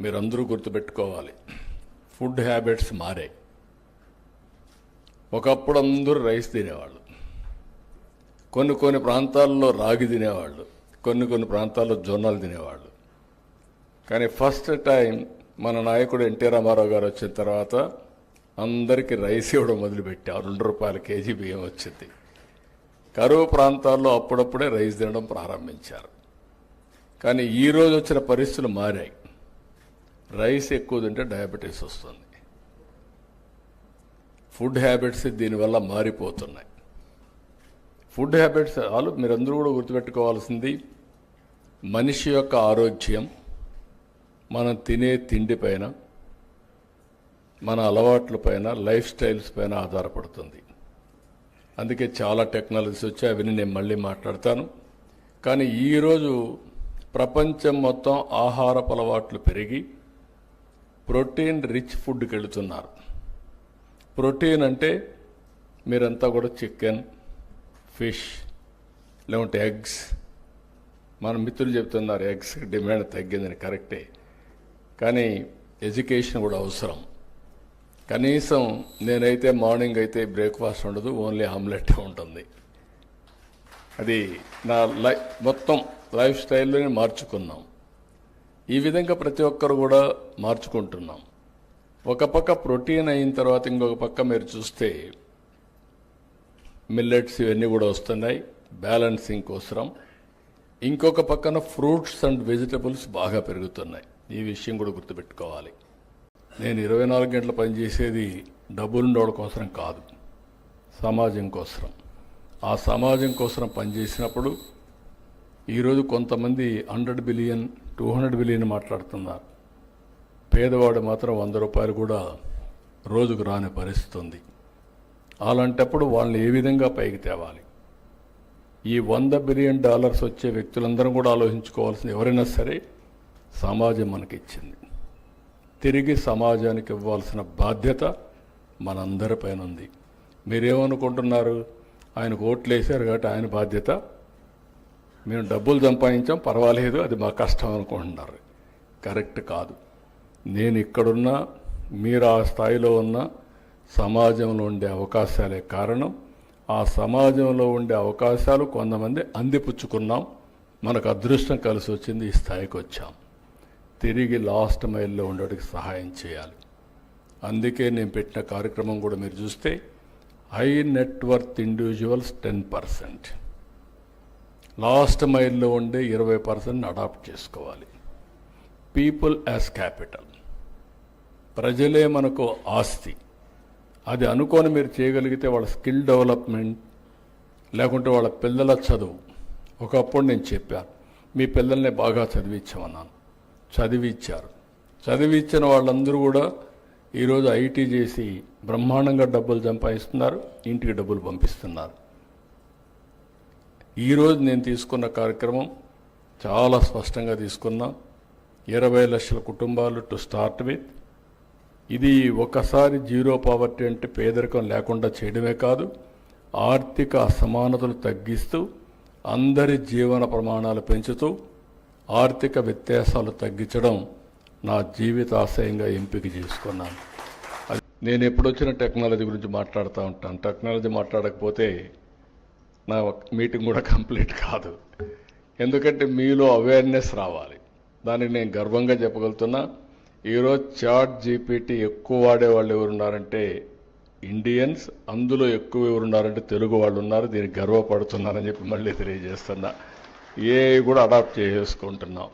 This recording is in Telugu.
మీరందరూ గుర్తుపెట్టుకోవాలి. ఫుడ్ హ్యాబిట్స్ మారాయి ఒకప్పుడు అందరూ రైస్ తినేవాళ్ళు. కొన్ని కొన్ని ప్రాంతాల్లో రాగి తినేవాళ్ళు. కొన్ని కొన్ని ప్రాంతాల్లో జొన్నలు తినేవాళ్ళు. కానీ ఫస్ట్ టైం మన నాయకుడు ఎన్టీ రామారావు గారు వచ్చిన తర్వాత అందరికీ రైస్ ఇవ్వడం మొదలుపెట్టారు రెండు రూపాయల కేజీ బియ్యం వచ్చింది. కరువు ప్రాంతాల్లో అప్పుడప్పుడే రైస్ తినడం ప్రారంభించారు. కానీ ఈ రోజు వచ్చిన పరిస్థితులు మారాయి. రైస్ ఎక్కువ తింటే డయాబెటీస్ వస్తుంది. ఫుడ్ హ్యాబిట్స్ దీనివల్ల మారిపోతున్నాయి. ఫుడ్ హ్యాబిట్స్ ఆలు మీరందరూ కూడా గుర్తుపెట్టుకోవాల్సింది మనిషి యొక్క ఆరోగ్యం మనం తినే తిండి పైన మన అలవాట్ల పైన లైఫ్ స్టైల్స్ పైన ఆధారపడుతుంది. అందుకే చాలా టెక్నాలజీస్ వచ్చాయి అవన్నీ నేను మళ్ళీ మాట్లాడతాను. కానీ ఈరోజు ప్రపంచం మొత్తం ఆహారపు అలవాట్లు పెరిగి ప్రోటీన్ రిచ్ ఫుడ్కి వెళుతున్నారు ప్రోటీన్ అంటే మీరంతా కూడా చికెన్ ఫిష్ లేకుంటే ఎగ్స్. మన మిత్రులు చెప్తున్నారు ఎగ్స్ డిమాండ్ తగ్గిందని కరెక్టే. కానీ ఎడ్యుకేషన్ కూడా అవసరం. కనీసం నేనైతే మార్నింగ్ అయితే బ్రేక్ఫాస్ట్ ఉండదు ఓన్లీ ఆమ్లెట్ ఉంటుంది. అది నా లై మొత్తం లైఫ్ స్టైల్లోనే మార్చుకున్నాం. ఈ విధంగా ప్రతి ఒక్కరు కూడా మార్చుకుంటున్నాం. ఒక పక్క ప్రోటీన్ అయిన తర్వాత ఇంకొక పక్క మీరు చూస్తే మిల్లెట్స్ ఇవన్నీ కూడా వస్తున్నాయి బ్యాలెన్సింగ్ కోసరం. ఇంకొక పక్కన ఫ్రూట్స్ అండ్ వెజిటబుల్స్ బాగా పెరుగుతున్నాయి. ఈ విషయం కూడా గుర్తుపెట్టుకోవాలి. నేను ఇరవై నాలుగు గంటలు పనిచేసేది డబ్బులుండవడం కోసం కాదు సమాజం కోసం ఆ సమాజం కోసం పనిచేసినప్పుడు ఈరోజు కొంతమంది hundred billion two hundred billion మాట్లాడుతున్నారు. పేదవాడు మాత్రం వంద రూపాయలు కూడా రోజుకు రాని పరిస్థితి ఉంది అలాంటప్పుడు వాళ్ళని ఏ విధంగా పైకి తేవాలి? ఈ వంద బిలియన్ డాలర్స్ వచ్చే వ్యక్తులందరం కూడా ఆలోచించుకోవాల్సింది ఎవరైనా సరే సమాజం మనకిచ్చింది. తిరిగి సమాజానికి ఇవ్వాల్సిన బాధ్యత మనందరిపైన ఉంది మీరేమనుకుంటున్నారు? ఆయనకు ఓట్లు వేశారు కాబట్టి ఆయన బాధ్యత మేము డబ్బులు సంపాదించాం పర్వాలేదు అది మా కష్టం అనుకుంటున్నారు. కరెక్ట్ కాదు. నేను ఇక్కడున్నా మీరు ఆ స్థాయిలో ఉన్న సమాజంలో ఉండే అవకాశాలే కారణం. ఆ సమాజంలో ఉండే అవకాశాలు కొంతమంది అందిపుచ్చుకున్నాం. మనకు అదృష్టం కలిసి వచ్చింది ఈ స్థాయికి వచ్చాం. తిరిగి లాస్ట్ మైల్లో ఉండడానికి సహాయం చేయాలి. అందుకే నేను పెట్టిన కార్యక్రమం కూడా మీరు చూస్తే high net worth individuals ten percent last మైల్లో ఉండే ఇరవై పర్సెంట్ అడాప్ట్ చేసుకోవాలి. పీపుల్ యాజ్ క్యాపిటల్ ప్రజలే మనకు ఆస్తి. అది అనుకొని మీరు చేయగలిగితే వాళ్ళ స్కిల్ డెవలప్మెంట్ లేకుంటే వాళ్ళ పిల్లల చదువు. ఒకప్పుడు నేను చెప్పాను మీ పిల్లల్ని బాగా చదివించమన్నాను. చదివిచ్చారు. చదివిచ్చిన వాళ్ళందరూ కూడా ఈరోజు ఐటీ చేసి బ్రహ్మాండంగా డబ్బులు సంపాదిస్తున్నారు ఇంటికి డబ్బులు పంపిస్తున్నారు. ఈరోజు నేను తీసుకున్న కార్యక్రమం చాలా స్పష్టంగా తీసుకున్నాం. ఇరవై లక్షల కుటుంబాలు టు స్టార్ట్ విత్ ఇది ఒకసారి జీరో పావర్టీ అంటే పేదరికం లేకుండా చేయడమే కాదు ఆర్థిక అసమానతలు తగ్గిస్తూ అందరి జీవన ప్రమాణాలు పెంచుతూ ఆర్థిక వ్యత్యాసాలు తగ్గించడం నా జీవితాశయంగా ఎంపిక చేసుకున్నాను. అది నేను ఎప్పుడొచ్చిన టెక్నాలజీ గురించి మాట్లాడుతూ ఉంటాను. టెక్నాలజీ మాట్లాడకపోతే నా మీటింగ్ కూడా కంప్లీట్ కాదు. ఎందుకంటే మీలో అవేర్నెస్ రావాలి. దానికి నేను గర్వంగా చెప్పగలుగుతున్నా ఈరోజు చాట్ జీపీటీ ఎక్కువ వాడే వాళ్ళు ఎవరున్నారంటే ఇండియన్స్ అందులో ఎక్కువ ఎవరున్నారంటే తెలుగు వాళ్ళు ఉన్నారు. దీనికి గర్వపడుతున్నారని చెప్పి మళ్ళీ తెలియజేస్తున్నా. ఏ కూడా అడాప్ట్ చేసుకుంటున్నాం